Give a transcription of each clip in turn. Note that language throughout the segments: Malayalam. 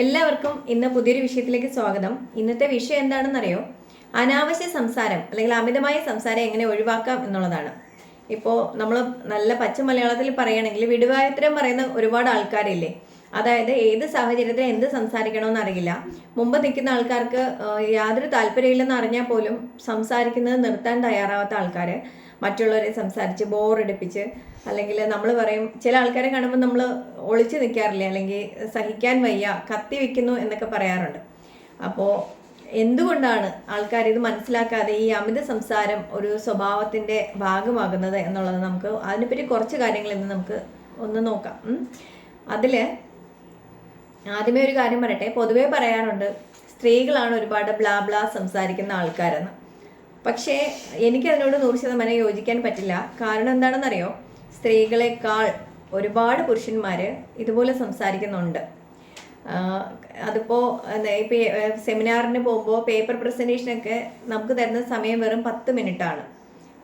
എല്ലാവർക്കും ഇന്ന് പുതിയൊരു വിഷയത്തിലേക്ക് സ്വാഗതം. ഇന്നത്തെ വിഷയം എന്താണെന്നറിയോ? അനാവശ്യ സംസാരം അല്ലെങ്കിൽ അമിതമായ സംസാരം എങ്ങനെ ഒഴിവാക്കാം എന്നുള്ളതാണ്. ഇപ്പോൾ നമ്മൾ നല്ല പച്ച മലയാളത്തിൽ പറയുകയാണെങ്കിൽ വിടുവായത്തരം പറയുന്ന ഒരുപാട് ആൾക്കാരില്ലേ? അതായത് ഏത് സാഹചര്യത്തിൽ എന്ത് സംസാരിക്കണമെന്ന് അറിയില്ല. മുമ്പ് നിൽക്കുന്ന ആൾക്കാർക്ക് യാതൊരു താല്പര്യമില്ലെന്ന് അറിഞ്ഞാൽ പോലും സംസാരിക്കുന്നത് നിർത്താൻ തയ്യാറാവാത്ത ആൾക്കാർ മറ്റുള്ളവരെ സംസാരിച്ച് ബോറടിപ്പിച്ച് അല്ലെങ്കിൽ നമ്മൾ പറയും ചില ആൾക്കാരെ കാണുമ്പോൾ നമ്മൾ ഒളിച്ചു നിൽക്കാറില്ല അല്ലെങ്കിൽ സഹിക്കാൻ വയ്യ കത്തി വയ്ക്കുന്നു എന്നൊക്കെ പറയാറുണ്ട്. അപ്പോൾ എന്തുകൊണ്ടാണ് ആൾക്കാർ ഇത് മനസ്സിലാക്കാതെ ഈ അമിത സംസാരം ഒരു സ്വഭാവത്തിന്റെ ഭാഗമാകുന്നത് എന്നുള്ളത് നമുക്ക് അതിനെപ്പറ്റി കുറച്ച് കാര്യങ്ങൾ ഇന്ന് നമുക്ക് ഒന്ന് നോക്കാം. ഉം. ആദ്യമേ ഒരു കാര്യം പറയട്ടെ. പൊതുവേ പറയാറുണ്ട് സ്ത്രീകളാണ് ഒരുപാട് ബ്ലാ ബ്ലാ സംസാരിക്കുന്ന ആൾക്കാരെന്ന്. പക്ഷേ എനിക്കതിനോട് നൂറ് ശതമാനം യോജിക്കാൻ പറ്റില്ല. കാരണം എന്താണെന്നറിയോ? സ്ത്രീകളെക്കാൾ ഒരുപാട് പുരുഷന്മാർ ഇതുപോലെ സംസാരിക്കുന്നുണ്ട്. അതിപ്പോൾ സെമിനാറിന് പോകുമ്പോൾ പേപ്പർ പ്രസന്റേഷനൊക്കെ നമുക്ക് തരുന്ന സമയം വെറും പത്ത് മിനിറ്റ് ആണ്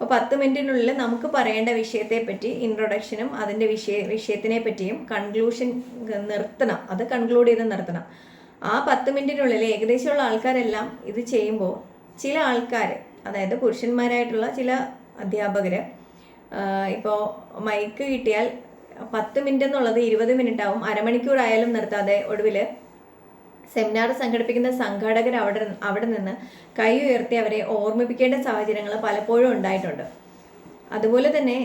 അപ്പോൾ പത്ത് മിനിറ്റിനുള്ളിൽ നമുക്ക് പറയേണ്ട വിഷയത്തെ പറ്റി ഇൻട്രൊഡക്ഷനും അതിന്റെ വിഷയ വിഷയത്തിനെ പറ്റിയും കൺക്ലൂഷൻ നിർത്തണം. അത് കൺക്ലൂഡ് ചെയ്ത് നിർത്തണം. ആ പത്ത് മിനിറ്റിനുള്ളിൽ ഏകദേശമുള്ള ആൾക്കാരെല്ലാം ഇത് ചെയ്യുമ്പോൾ ചില ആൾക്കാർ അതായത് പുരുഷന്മാരായിട്ടുള്ള ചില അധ്യാപകർ ഇപ്പോൾ മൈക്ക് കിട്ടിയാൽ പത്ത് മിനിറ്റ് എന്നുള്ളത് ഇരുപത് മിനിറ്റ് ആവും അരമണിക്കൂർ ആയാലും നിർത്താതെ ഒടുവിൽ സെമിനാർ സംഘടിപ്പിക്കുന്ന സംഘാടകർ അവിടെ അവിടെ നിന്ന് കൈ ഉയർത്തി അവരെ ഓർമ്മിപ്പിക്കേണ്ട സാഹചര്യങ്ങൾ പലപ്പോഴും ഉണ്ടായിട്ടുണ്ട്. അതുപോലെ തന്നെ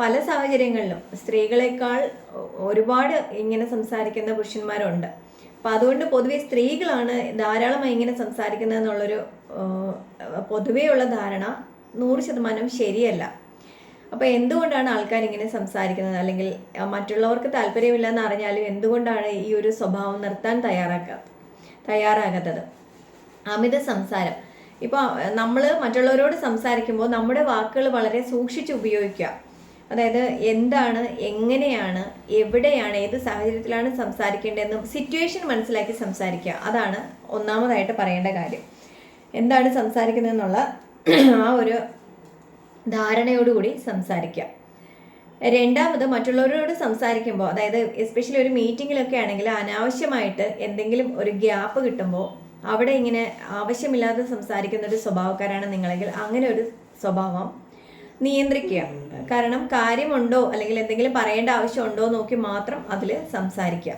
പല സാഹചര്യങ്ങളിലും സ്ത്രീകളെക്കാൾ ഒരുപാട് ഇങ്ങനെ സംസാരിക്കുന്ന പുരുഷന്മാരുണ്ട്. അപ്പം അതുകൊണ്ട് പൊതുവെ സ്ത്രീകളാണ് ധാരാളമായി ഇങ്ങനെ സംസാരിക്കുന്നത് എന്നുള്ളൊരു പൊതുവെയുള്ള ധാരണ നൂറ് ശതമാനം ശരിയല്ല. അപ്പോൾ എന്തുകൊണ്ടാണ് ആൾക്കാർ ഇങ്ങനെ സംസാരിക്കുന്നത്? അല്ലെങ്കിൽ മറ്റുള്ളവർക്ക് താല്പര്യമില്ലെന്ന് അറിഞ്ഞാലും എന്തുകൊണ്ടാണ് ഈ ഒരു സ്വഭാവം നിർത്താൻ തയ്യാറാക്കാത്ത തയ്യാറാകാത്തത്? അമിത സംസാരം. ഇപ്പോൾ നമ്മൾ മറ്റുള്ളവരോട് സംസാരിക്കുമ്പോൾ നമ്മുടെ വാക്കുകൾ വളരെ സൂക്ഷിച്ച് ഉപയോഗിക്കുക. അതായത് എന്താണ് എങ്ങനെയാണ് എവിടെയാണ് ഏത് സാഹചര്യത്തിലാണ് സംസാരിക്കേണ്ടതെന്നും സിറ്റുവേഷൻ മനസ്സിലാക്കി സംസാരിക്കുക. അതാണ് ഒന്നാമതായിട്ട് പറയേണ്ട കാര്യം. എന്താണ് സംസാരിക്കുന്നതെന്നുള്ള ആ ഒരു ധാരണയോടുകൂടി സംസാരിക്കുക രണ്ടാമത് മറ്റുള്ളവരോട് സംസാരിക്കുമ്പോൾ അതായത് എസ്പെഷ്യലി ഒരു മീറ്റിങ്ങിലൊക്കെ ആണെങ്കിൽ അനാവശ്യമായിട്ട് എന്തെങ്കിലും ഒരു ഗ്യാപ്പ് കിട്ടുമ്പോൾ അവിടെ ഇങ്ങനെ ആവശ്യമില്ലാതെ സംസാരിക്കുന്ന ഒരു സ്വഭാവക്കാരാണ് നിങ്ങളെങ്കിൽ അങ്ങനെ ഒരു സ്വഭാവം നിയന്ത്രിക്കുക. കാരണം കാര്യമുണ്ടോ അല്ലെങ്കിൽ എന്തെങ്കിലും പറയേണ്ട ആവശ്യമുണ്ടോ നോക്കി മാത്രം അതിൽ സംസാരിക്കുക.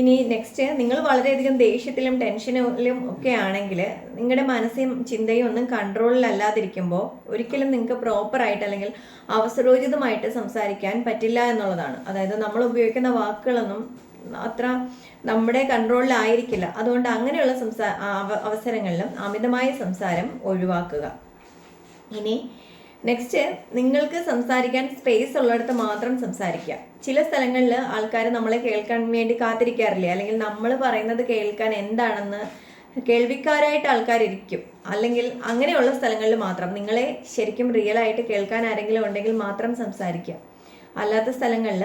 ഇനി നെക്സ്റ്റ് നിങ്ങൾ വളരെയധികം ദേഷ്യത്തിലും ടെൻഷനിലും ഒക്കെ ആണെങ്കിൽ നിങ്ങളുടെ മനസ്സും ചിന്തയും ഒന്നും കൺട്രോളിലല്ലാതിരിക്കുമ്പോൾ ഒരിക്കലും നിങ്ങൾക്ക് പ്രോപ്പറായിട്ട് അല്ലെങ്കിൽ അവസരോചിതമായിട്ട് സംസാരിക്കാൻ പറ്റില്ല എന്നുള്ളതാണ്. അതായത് നമ്മൾ ഉപയോഗിക്കുന്ന വാക്കുകളൊന്നും അത്ര നമ്മുടെ കൺട്രോളിലായിരിക്കില്ല അതുകൊണ്ട് അങ്ങനെയുള്ള സംസാ അവസരങ്ങളിലും അമിതമായ സംസാരം ഒഴിവാക്കുക. ഇനി നെക്സ്റ്റ് നിങ്ങൾക്ക് സംസാരിക്കാൻ സ്പേസ് ഉള്ളിടത്ത് മാത്രം സംസാരിക്കുക ചില സ്ഥലങ്ങളിൽ ആൾക്കാർ നമ്മളെ കേൾക്കാൻ വേണ്ടി കാത്തിരിക്കാറില്ലേ? അല്ലെങ്കിൽ നമ്മൾ പറയുന്നത് കേൾക്കാൻ എന്താണെന്ന് കേൾവിക്കാരായിട്ട് ആൾക്കാർ ഇരിക്കും അല്ലെങ്കിൽ അങ്ങനെയുള്ള സ്ഥലങ്ങളിൽ മാത്രം നിങ്ങളെ ശരിക്കും റിയൽ ആയിട്ട് കേൾക്കാൻ ആരെങ്കിലും ഉണ്ടെങ്കിൽ മാത്രം സംസാരിക്കുക അല്ലാത്ത സ്ഥലങ്ങളിൽ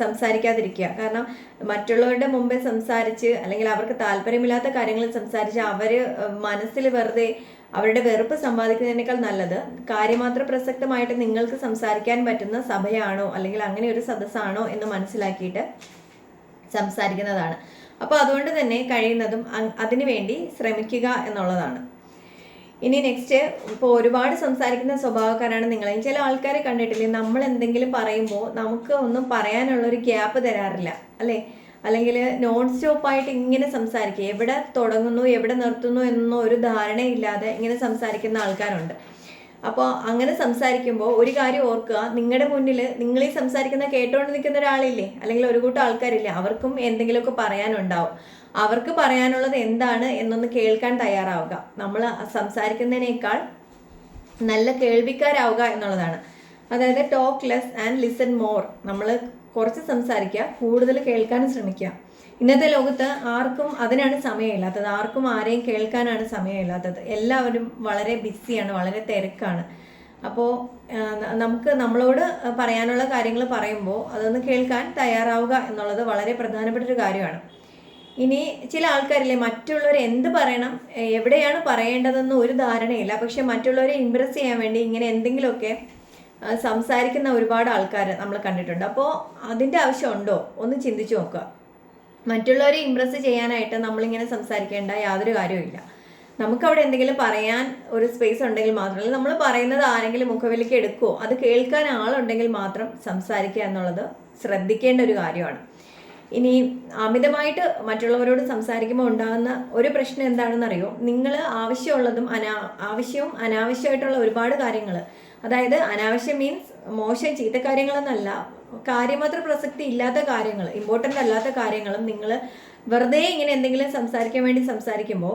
സംസാരിക്കാതിരിക്കുക. കാരണം മറ്റുള്ളവരുടെ മുമ്പേ സംസാരിച്ച് അല്ലെങ്കിൽ അവർക്ക് താല്പര്യമില്ലാത്ത കാര്യങ്ങൾ സംസാരിച്ച് അവർ മനസ്സിൽ വെറുതെ അവരുടെ വെറുപ്പ് സമ്പാദിക്കുന്നതിനേക്കാൾ നല്ലത് കാര്യമാത്ര പ്രസക്തമായിട്ട് നിങ്ങൾക്ക് സംസാരിക്കാൻ പറ്റുന്ന സഭയാണോ അല്ലെങ്കിൽ അങ്ങനെ ഒരു സദസ്സാണോ എന്ന് മനസ്സിലാക്കിയിട്ട് സംസാരിക്കുന്നതാണ്. അപ്പോൾ അതുകൊണ്ട് തന്നെ കഴിയുന്നതും അതിനുവേണ്ടി ശ്രമിക്കുക എന്നുള്ളതാണ്. ഇനി നെക്സ്റ്റ് ഇപ്പോൾ ഒരുപാട് സംസാരിക്കുന്ന സ്വഭാവക്കാരാണ് നിങ്ങൾ ചില ആൾക്കാരെ കണ്ടിട്ടില്ലേ? നമ്മൾ എന്തെങ്കിലും പറയുമ്പോൾ നമുക്ക് ഒന്നും പറയാനുള്ള ഒരു ഗ്യാപ്പ് തരാറില്ല. അല്ലേ? അല്ലെങ്കിൽ നോൺ സ്റ്റോപ്പായിട്ട് ഇങ്ങനെ സംസാരിക്കുക എവിടെ തുടങ്ങുന്നു എവിടെ നിർത്തുന്നു എന്നൊന്നും ഒരു ധാരണയില്ലാതെ ഇങ്ങനെ സംസാരിക്കുന്ന ആൾക്കാരുണ്ട്. അപ്പോൾ അങ്ങനെ സംസാരിക്കുമ്പോൾ ഒരു കാര്യം ഓർക്കുക നിങ്ങളുടെ മുന്നിൽ നിങ്ങൾ ഈ സംസാരിക്കുന്ന കേട്ടോണ്ട് നിൽക്കുന്ന ഒരാളില്ലേ? അല്ലെങ്കിൽ ഒരു കൂട്ടം ആൾക്കാരില്ലേ? അവർക്കും എന്തെങ്കിലുമൊക്കെ പറയാനുണ്ടാവും. അവർക്ക് പറയാനുള്ളത് എന്താണ് എന്നൊന്ന് കേൾക്കാൻ തയ്യാറാവുക. നമ്മൾ സംസാരിക്കുന്നതിനേക്കാൾ നല്ല കേൾവിക്കാരാവുക എന്നുള്ളതാണ്. അതായത് talk less and listen more നമ്മൾ കുറച്ച് സംസാരിക്കുക കൂടുതൽ കേൾക്കാനും ശ്രമിക്കുക. ഇന്നത്തെ ലോകത്ത് ആർക്കും അതിനാണ് സമയമില്ലാത്തത്. ആർക്കും ആരെയും കേൾക്കാനാണ് സമയമില്ലാത്തത്. എല്ലാവരും വളരെ ബിസിയാണ് വളരെ തിരക്കാണ്. അപ്പോൾ നമുക്ക് നമ്മളോട് പറയാനുള്ള കാര്യങ്ങൾ പറയുമ്പോൾ അതൊന്ന് കേൾക്കാൻ തയ്യാറാവുക എന്നുള്ളത് വളരെ പ്രധാനപ്പെട്ട ഒരു കാര്യമാണ്. ഇനി ചില ആൾക്കാരില്ലേ മറ്റുള്ളവർ എന്ത് പറയണം എവിടെയാണ് പറയേണ്ടതെന്ന് ഒരു ധാരണയില്ല. പക്ഷെ മറ്റുള്ളവരെ ഇമ്പ്രസ് ചെയ്യാൻ വേണ്ടി ഇങ്ങനെ എന്തെങ്കിലുമൊക്കെ സംസാരിക്കുന്ന ഒരുപാട് ആൾക്കാരെ നമ്മൾ കണ്ടിട്ടുണ്ട്. അപ്പോൾ അതിന്റെ ആവശ്യമുണ്ടോ ഒന്ന് ചിന്തിച്ചു നോക്കുക. മറ്റുള്ളവരെ ഇമ്പ്രസ് ചെയ്യാനായിട്ട് നമ്മളിങ്ങനെ സംസാരിക്കേണ്ട യാതൊരു കാര്യവുമില്ല നമുക്കവിടെ എന്തെങ്കിലും പറയാൻ ഒരു സ്പേസ് ഉണ്ടെങ്കിൽ മാത്രമല്ല നമ്മൾ പറയുന്നത് ആരെങ്കിലും മുഖവിലേക്ക് എടുക്കുമോ അത് കേൾക്കാൻ ആളുണ്ടെങ്കിൽ മാത്രം സംസാരിക്കുക എന്നുള്ളത് ശ്രദ്ധിക്കേണ്ട ഒരു കാര്യമാണ്. ഇനി അമിതമായിട്ട് മറ്റുള്ളവരോട് സംസാരിക്കുമ്പോൾ ഉണ്ടാകുന്ന ഒരു പ്രശ്നം എന്താണെന്ന് അറിയോ നിങ്ങൾ ആവശ്യമുള്ളതും അനാ ആവശ്യവും അനാവശ്യമായിട്ടുള്ള ഒരുപാട് കാര്യങ്ങൾ അതായത് അനാവശ്യം മീൻസ് മോശം ചീത്ത കാര്യങ്ങളെന്നല്ല കാര്യമാത്ര പ്രസക്തി ഇല്ലാത്ത കാര്യങ്ങൾ ഇമ്പോർട്ടന്റ് അല്ലാത്ത കാര്യങ്ങളും നിങ്ങൾ വെറുതെ ഇങ്ങനെ എന്തെങ്കിലും സംസാരിക്കാൻ വേണ്ടി സംസാരിക്കുമ്പോൾ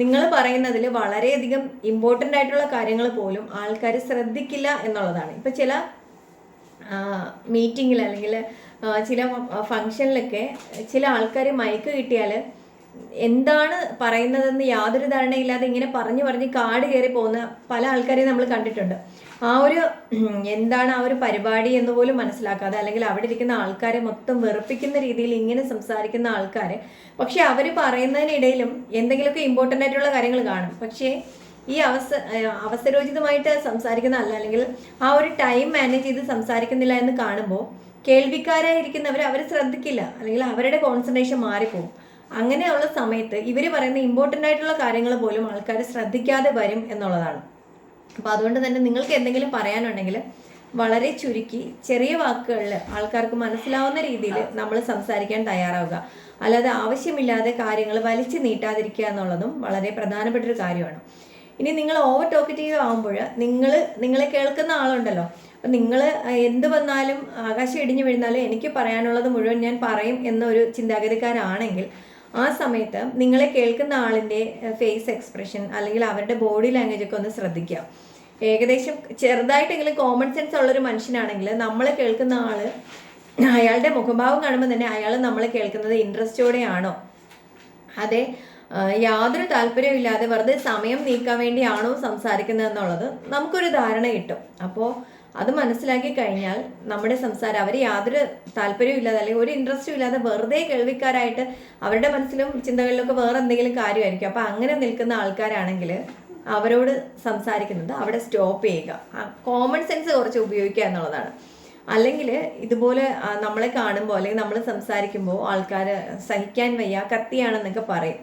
നിങ്ങൾ പറയുന്നതിൽ വളരെയധികം ഇമ്പോർട്ടന്റ് ആയിട്ടുള്ള കാര്യങ്ങൾ പോലും ആൾക്കാർ ശ്രദ്ധിക്കില്ല എന്നുള്ളതാണ്. ഇപ്പം ചില മീറ്റിങ്ങിൽ അല്ലെങ്കിൽ ചില ഫങ്ഷനിലൊക്കെ ചില ആൾക്കാർ മയക്ക് കിട്ടിയാൽ എന്താണ് പറയുന്നതെന്ന് യാതൊരു ധാരണയില്ലാതെ ഇങ്ങനെ പറഞ്ഞു പറഞ്ഞ് കാട് കയറി പോകുന്ന പല ആൾക്കാരെയും നമ്മൾ കണ്ടിട്ടുണ്ട്. ആ ഒരു എന്താണ് ആ ഒരു പരിപാടി എന്ന് പോലും മനസ്സിലാക്കാതെ അല്ലെങ്കിൽ അവിടെ ഇരിക്കുന്ന ആൾക്കാരെ മൊത്തം വെറുപ്പിക്കുന്ന രീതിയിൽ ഇങ്ങനെ സംസാരിക്കുന്ന ആൾക്കാരെ പക്ഷെ അവർ പറയുന്നതിനിടയിലും എന്തെങ്കിലുമൊക്കെ ഇമ്പോർട്ടന്റ് ആയിട്ടുള്ള കാര്യങ്ങൾ കാണും. പക്ഷേ ഈ അവസ അവസരോചിതമായിട്ട് സംസാരിക്കുന്ന അല്ല അല്ലെങ്കിൽ ആ ഒരു ടൈം മാനേജ് ചെയ്ത് സംസാരിക്കുന്നില്ല എന്ന് കാണുമ്പോൾ കേൾവിക്കാരായിരിക്കുന്നവർ അവർ ശ്രദ്ധിക്കില്ല അല്ലെങ്കിൽ അവരുടെ കോൺസെൻട്രേഷൻ മാറിപ്പോകും അങ്ങനെയുള്ള സമയത്ത് ഇവർ പറയുന്ന ഇമ്പോർട്ടന്റ് ആയിട്ടുള്ള കാര്യങ്ങൾ പോലും ആൾക്കാർ ശ്രദ്ധിക്കാതെ വരും എന്നുള്ളതാണ്. അപ്പോൾ അതുകൊണ്ട് തന്നെ നിങ്ങൾക്ക് എന്തെങ്കിലും പറയാനുണ്ടെങ്കിൽ വളരെ ചുരുക്കി ചെറിയ വാക്കുകളിൽ ആൾക്കാർക്ക് മനസ്സിലാവുന്ന രീതിയിൽ നമ്മൾ സംസാരിക്കാൻ തയ്യാറാവുക. അല്ലാതെ ആവശ്യമില്ലാതെ കാര്യങ്ങൾ വലിച്ചു നീട്ടാതിരിക്കുക എന്നുള്ളതും വളരെ പ്രധാനപ്പെട്ട ഒരു കാര്യമാണ്. ഇനി നിങ്ങൾ ഓവർ ടോക്കറ്റീവ് ആകുമ്പോൾ നിങ്ങൾ നിങ്ങളെ കേൾക്കുന്ന ആളുണ്ടല്ലോ. അപ്പം നിങ്ങൾ എന്ത് വന്നാലും ആകാശം ഇടിഞ്ഞു വീഴുന്നാലും എനിക്ക് പറയാനുള്ളത് മുഴുവൻ ഞാൻ പറയും എന്നൊരു ചിന്താഗതിക്കാരാണെങ്കിൽ ആ സമയത്ത് നിങ്ങളെ കേൾക്കുന്ന ആളിന്റെ ഫേസ് എക്സ്പ്രഷൻ അല്ലെങ്കിൽ അവരുടെ ബോഡി ലാംഗ്വേജ് ഒക്കെ ഒന്ന് ശ്രദ്ധിക്കുക. ഏകദേശം ചെറുതായിട്ടെങ്കിലും കോമൺ സെൻസ് ഉള്ളൊരു മനുഷ്യനാണെങ്കിൽ നമ്മളെ കേൾക്കുന്ന ആൾ അയാളുടെ മുഖഭാവം കാണുമ്പോൾ തന്നെ അയാൾ നമ്മളെ കേൾക്കുന്നത് ഇൻട്രസ്റ്റോടെയാണോ അതെ യാതൊരു താല്പര്യവും ഇല്ലാതെ വെറുതെ സമയം നീക്കാൻ വേണ്ടിയാണോ സംസാരിക്കുന്നത് എന്നുള്ളത് നമുക്കൊരു ധാരണ കിട്ടും. അപ്പോൾ അത് മനസ്സിലാക്കി കഴിഞ്ഞാൽ നമ്മുടെ സംസാരം അവർ യാതൊരു താല്പര്യവും ഇല്ലാതെ അല്ലെങ്കിൽ ഒരു ഇൻട്രസ്റ്റും ഇല്ലാതെ വെറുതെ കേൾവിക്കാരായിട്ട് അവരുടെ മനസ്സിലും ചിന്തകളിലൊക്കെ വേറെ എന്തെങ്കിലും കാര്യമായിരിക്കും. അപ്പോൾ അങ്ങനെ നിൽക്കുന്ന ആൾക്കാരാണെങ്കിൽ അവരോട് സംസാരിക്കുന്നത് അവിടെ സ്റ്റോപ്പ് ചെയ്യുക. കോമൺ സെൻസ് കുറച്ച് ഉപയോഗിക്കുക എന്നുള്ളതാണ്. അല്ലെങ്കിൽ ഇതുപോലെ നമ്മളെ കാണുമ്പോൾ അല്ലെങ്കിൽ നമ്മൾ സംസാരിക്കുമ്പോൾ ആൾക്കാർ സഹിക്കാൻ വയ്യ കത്തിയാണെന്നൊക്കെ പറയും.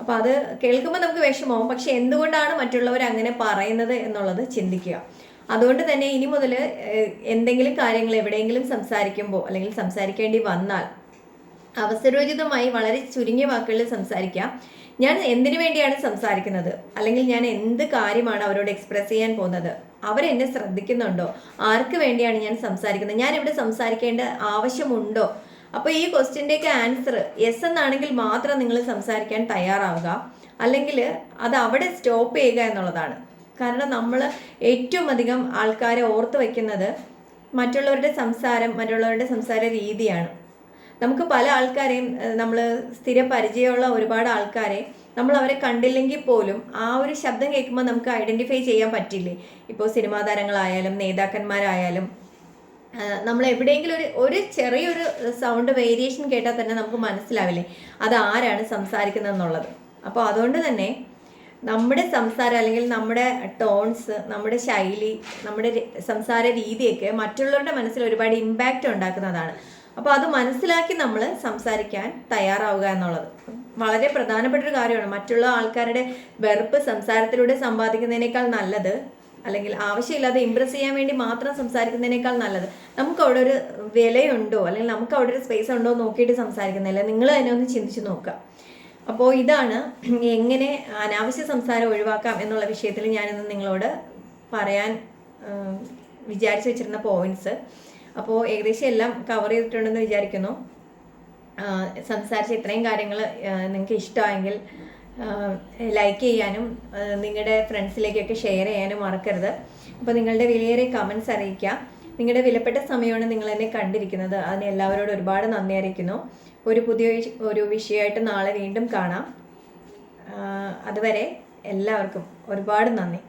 അപ്പോൾ അത് കേൾക്കുമ്പോൾ നമുക്ക് വിഷമമാവും. പക്ഷെ എന്തുകൊണ്ടാണ് മറ്റുള്ളവർ അങ്ങനെ പറയുന്നത് എന്നുള്ളത് ചിന്തിക്കുക. അതുകൊണ്ട് തന്നെ ഇനി മുതൽ എന്തെങ്കിലും കാര്യങ്ങൾ എവിടെയെങ്കിലും സംസാരിക്കുമ്പോൾ അല്ലെങ്കിൽ സംസാരിക്കേണ്ടി വന്നാൽ അവസരോചിതമായി വളരെ ചുരുങ്ങിയ വാക്കുകളിൽ സംസാരിക്കാം. ഞാൻ എന്തിനു വേണ്ടിയാണ് സംസാരിക്കുന്നത്? അല്ലെങ്കിൽ ഞാൻ എന്ത് കാര്യമാണ് അവരോട് എക്സ്പ്രസ് ചെയ്യാൻ പോകുന്നത്? അവരെന്നെ ശ്രദ്ധിക്കുന്നുണ്ടോ? ആർക്ക് വേണ്ടിയാണ് ഞാൻ സംസാരിക്കുന്നത്? ഞാൻ ഇവിടെ സംസാരിക്കേണ്ട ആവശ്യമുണ്ടോ? അപ്പോൾ ഈ ക്വസ്റ്റ്യന്റെയൊക്കെ ആൻസർ യെസ് എന്നാണെങ്കിൽ മാത്രം നിങ്ങൾ സംസാരിക്കാൻ തയ്യാറാവുക. അല്ലെങ്കിൽ അത് അവിടെ സ്റ്റോപ്പ് ചെയ്യുക എന്നുള്ളതാണ്. കാരണം നമ്മൾ ഏറ്റവും അധികം ആൾക്കാരെ ഓർത്ത് വയ്ക്കുന്നത് മറ്റുള്ളവരുടെ സംസാരം മറ്റുള്ളവരുടെ സംസാര രീതിയാണ്. നമുക്ക് പല ആൾക്കാരെയും നമ്മൾ സ്ഥിര പരിചയമുള്ള ഒരുപാട് ആൾക്കാരെ നമ്മൾ അവരെ കണ്ടില്ലെങ്കിൽ പോലും ആ ഒരു ശബ്ദം കേൾക്കുമ്പോൾ നമുക്ക് ഐഡന്റിഫൈ ചെയ്യാൻ പറ്റില്ലേ? ഇപ്പോൾ സിനിമാ താരങ്ങളായാലും നേതാക്കന്മാരായാലും നമ്മൾ എവിടെയെങ്കിലും ഒരു ഒരു ചെറിയൊരു സൗണ്ട് വേരിയേഷൻ കേട്ടാൽ തന്നെ നമുക്ക് മനസ്സിലാവില്ലേ? അത് ആരാണ് സംസാരിക്കുന്നത് എന്നുള്ളത് അപ്പോൾ അതുകൊണ്ട് തന്നെ നമ്മുടെ സംസാരം അല്ലെങ്കിൽ നമ്മുടെ ടോൺസ് നമ്മുടെ ശൈലി നമ്മുടെ സംസാര രീതിയൊക്കെ മറ്റുള്ളവരുടെ മനസ്സിൽ ഒരുപാട് ഇമ്പാക്റ്റ് ഉണ്ടാക്കുന്നതാണ്. അപ്പോൾ അത് മനസ്സിലാക്കി നമ്മൾ സംസാരിക്കാൻ തയ്യാറാവുക എന്നുള്ളത്. വളരെ പ്രധാനപ്പെട്ട ഒരു കാര്യമാണ്. മറ്റുള്ള ആൾക്കാരുടെ വെറുപ്പ് സംസാരത്തിലൂടെ സമ്പാദിക്കുന്നതിനേക്കാൾ നല്ലത് അല്ലെങ്കിൽ ആവശ്യമില്ലാതെ ഇമ്പ്രസ് ചെയ്യാൻ വേണ്ടി മാത്രം സംസാരിക്കുന്നതിനേക്കാൾ നല്ലത്. നമുക്ക് അവിടെ ഒരു വിലയുണ്ടോ? അല്ലെങ്കിൽ നമുക്ക് അവിടെ ഒരു സ്പേസ് ഉണ്ടോ നോക്കിയിട്ട് സംസാരിക്കുന്നില്ല നിങ്ങൾ തന്നെ ഒന്ന് ചിന്തിച്ച് നോക്കുക. അപ്പോൾ ഇതാണ് എങ്ങനെ അനാവശ്യ സംസാരം ഒഴിവാക്കാം എന്നുള്ള വിഷയത്തിൽ ഞാനിന്ന് നിങ്ങളോട് പറയാൻ വിചാരിച്ചു വെച്ചിരുന്ന പോയിന്റ്സ് അപ്പോൾ ഏകദേശം എല്ലാം കവർ ചെയ്തിട്ടുണ്ടെന്ന് വിചാരിക്കുന്നു. സംസാരിച്ച ഇത്രയും കാര്യങ്ങൾ നിങ്ങൾക്ക് ഇഷ്ടമായെങ്കിൽ ലൈക്ക് ചെയ്യാനും നിങ്ങളുടെ ഫ്രണ്ട്സിലേക്കൊക്കെ ഷെയർ ചെയ്യാനും മറക്കരുത്. അപ്പോൾ നിങ്ങളുടെ വിലയേറെ കമൻസ് അറിയിക്കുക നിങ്ങളുടെ വിലപ്പെട്ട സമയമാണ് നിങ്ങൾ എന്നെ കണ്ടിരിക്കുന്നത്. അതിന് എല്ലാവരോടും ഒരുപാട് നന്ദി അറിയിക്കുന്നു. ഒരു പുതിയ ഒരു വിഷയമായിട്ട് നാളെ വീണ്ടും കാണാം. അതുവരെ എല്ലാവർക്കും ഒരുപാട് നന്ദി.